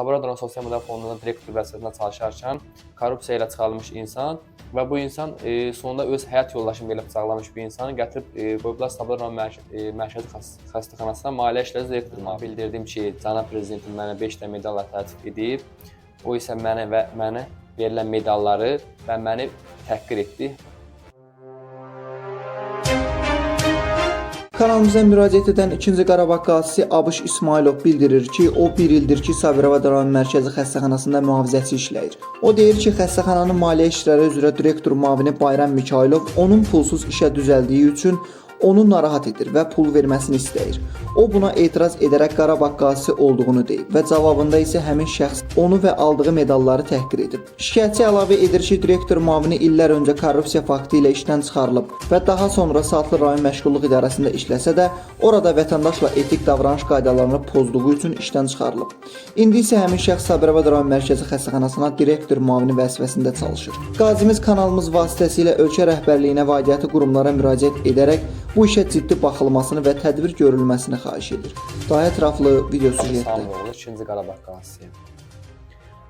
Sabradon Sosial Media Fondunun direktor vəzifəsində çalışarkən korrupsiya ilə çıxarılmış insan və bu insan e, sonunda öz həyat yoldaşını belə bıçaqlamış bir insanı gətirib e, qoyublar Sabradon mərk e, Mərkəzi xəs Xəstəxanasına maliyyə işləri direktoruna. Bildirdim ki, cənab prezidentin mənə 5 də medalla təklif edib. O isə mənə və mənə verilən medalları və məni təhqir etdi. Kanalımıza müraciət edən 2-ci Qarabağ qazisi Abış İsmailov bildirir ki, o 1 ildir ki, Sabirabad rayon mərkəzi xəstəxanasında mühafizəçi işləyir. O deyir ki, xəstəxananın maliyyə işləri üzrə direktor müavini Bayram Mikayılov onun pulsuz işə düzəldiyi üçün onu narahat edir və pul verməsini istəyir. O buna etiraz edərək Qarabağ qazisi olduğunu deyib və cavabında isə həmin şəxs onu və aldığı medalları təhqir edib. Şikayətçi əlavə edir ki, direktor müavini illər öncə korrupsiya faktı ilə işdən çıxarılıb və daha sonra Saatlı rayon məşğulluq idarəsində işləsə də, orada vətəndaşla etik davranış qaydalarını pozduğu üçün işdən çıxarılıb. İndi isə həmin şəxs Sabirabad rayon mərkəzi xəstəxanasına direktor müavini vəzifəsində çalışır. Qazimiz kanalımız vasitəsilə ölkə rəhbərliyinə və aidiyyatı qurumlara müraciət edərək bu işə ciddi baxılmasını və tədbir görülməsini xahiş edir. Daha ətraflı video süjetdə. İstanbul 2-ci Qarabağ qazisi.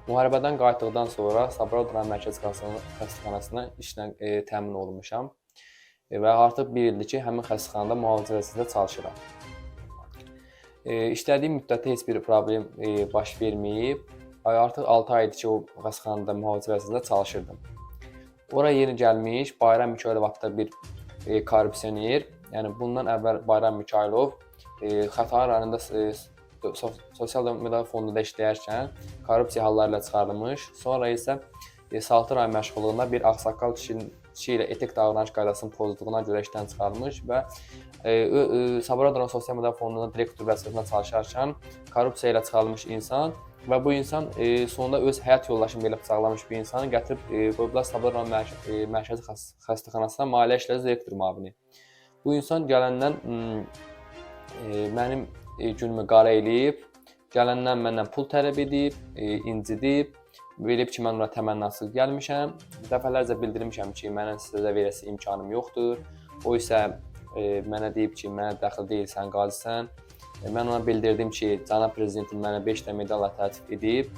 Müharibədən qayıtdıqdan sonra Sabirabad rayon mərkəzi xəstəxana- xəstəxanasına işlə e, təmin olunmuşam e, və artıq 1 ildir ki, həmin xəstəxanada müalicə vəzifəsində çalışıram. E, işlədiyim müddətdə heç bir problem e, baş verməyib. Ay, Artıq 6 aydır ki, o xəstəxanada müalicə vəzifəsində çalışırdım. Ora yeni gəlmiş Bayram Mikayılov adlı bir e, korrupsioner, yəni bundan əvvəl Bayram Mikayılov e, Xətai rayonunda e, so sosial media fondunda işləyərkən korrupsiya halları ilə çıxarılmış. Sonra isə e, Saltı məşğulluğunda bir ağsaqqal kişinin kişi ilə etik davranış qaydasını pozduğuna görə işdən çıxarılmış və e, Sabirabad rayon sosial media fondunda direktor vəzifəsində çalışarkən korrupsiya ilə çıxarılmış insan və bu insan e, sonunda öz həyat yoldaşını belə bıçaqlamış bir insanı gətirib e, qoyublar Sabirabad rayon mərk e, mərkəzi xəs xəstəxanasına maliyyə işləri direktor müavini. Bu insan gələndən e, mənim e, günümü qara eləyib, gələndən məndən pul tələb edib, e, incidib, bilib ki, mən ora təmənnasız gəlmişəm. Dəfələrcə bildirmişəm ki, mənim sizə verəsi imkanım yoxdur. O isə e, mənə deyib ki, mənə dəxil deyilsən, qazisən. E, mən ona bildirdim ki, cənab prezidentin mənə 5 də medalla təklif edib.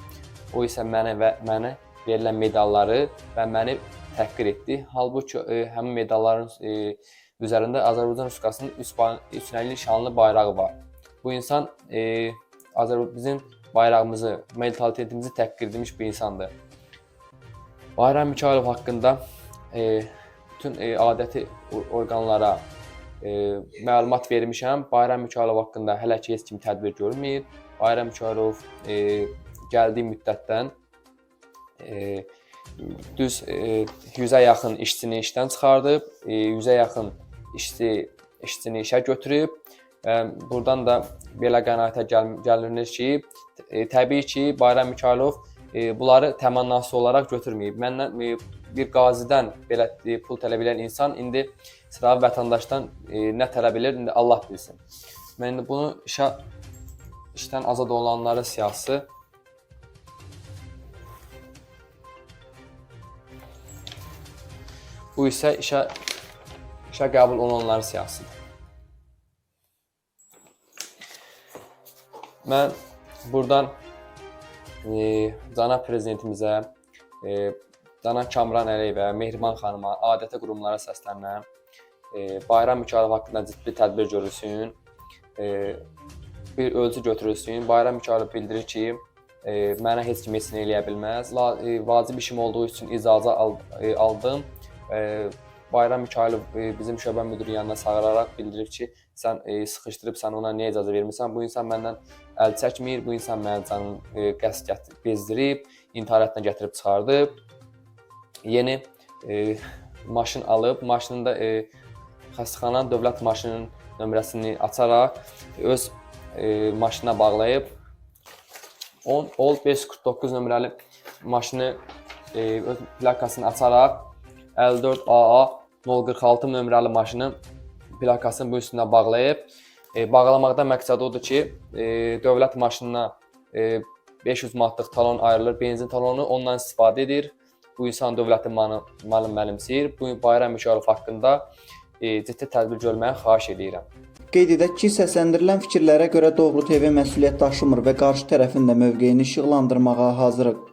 O isə mənə və mənə verilən medalları və məni təhqir etdi. Halbuki e, həmin medalların e, üzərində Azərbaycan Respublikasının üç, ba- üç rəngli şanlı bayrağı var. Bu insan e, Azərbaycan bayrağımızı, mentalitetimizi təhqir etmiş bir insandır. Bayram Mikayılov haqqında e, bütün e, adəti or- orqanlara e, məlumat vermişəm. Bayram Mikayılov haqqında hələ ki heç kim tədbir görməyib. Bayram Mikayılov e, gəldiyi müddətdən e, düz e, 100-ə yaxın işçini işdən çıxardıb, e, 100-ə yaxın işçi işçini işə götürüb. Və burdan da belə qənaətə gəl gəlinir ki, e, təbii ki, Bayram Mikayılov e, bunları təmənnası olaraq götürməyib. Məndən e, bir qazidən belə pul tələb edən insan indi sıravi vətəndaşdan nə tələb edir, indi Allah bilsin. Mən indi bunu işə işdən azad olanların siyasi Bu isə işə işə qəbul olunanların siyasıdır. Mən burdan e, cənab prezidentimizə, e, cənab Kamran Əliyevə, Mehriban xanıma, adətə qurumlara səslənirəm. E, Bayram Mikayılov haqqında ciddi tədbir görülsün. E, bir ölçü götürülsün. Bayram Mikayılov bildirir ki, e, mənə heç kim heç nə eləyə bilməz. La, e, vacib işim olduğu üçün icazə al, e, aldım. E, Bayram Mikayılov e, bizim şöbə müdiri yanına çağıraraq bildirib ki, sən e, sıxışdırıb sən ona niyə icazə vermirsən? Bu insan məndən əl çəkmir, bu insan mənim canımı e, qəsd gətirib, bezdirib, intihar gətirib çıxardıb. Yeni e, maşın alıb, maşınında e, xəstəxana dövlət maşınının nömrəsini açaraq öz e, maşına bağlayıb 10 Ol 549 nömrəli maşını e, öz plakasını açaraq 54 AA 046 nömrəli maşının plakasını bu üstünə bağlayıb e, bağlamaqda məqsəd odur ki, e, dövlət maşınına e, 500 manatlıq talon ayrılır, benzin talonu ondan istifadə edir. Bu insan dövlətin malı, malını mənimsəyir. Bu Bayram Mikayılov haqqında e, ciddi tədbir görməyi xahiş edirəm. Qeyd edək ki, səsləndirilən fikirlərə görə Doğru TV məsuliyyət daşımır və qarşı tərəfin də mövqeyini işıqlandırmağa hazırıq.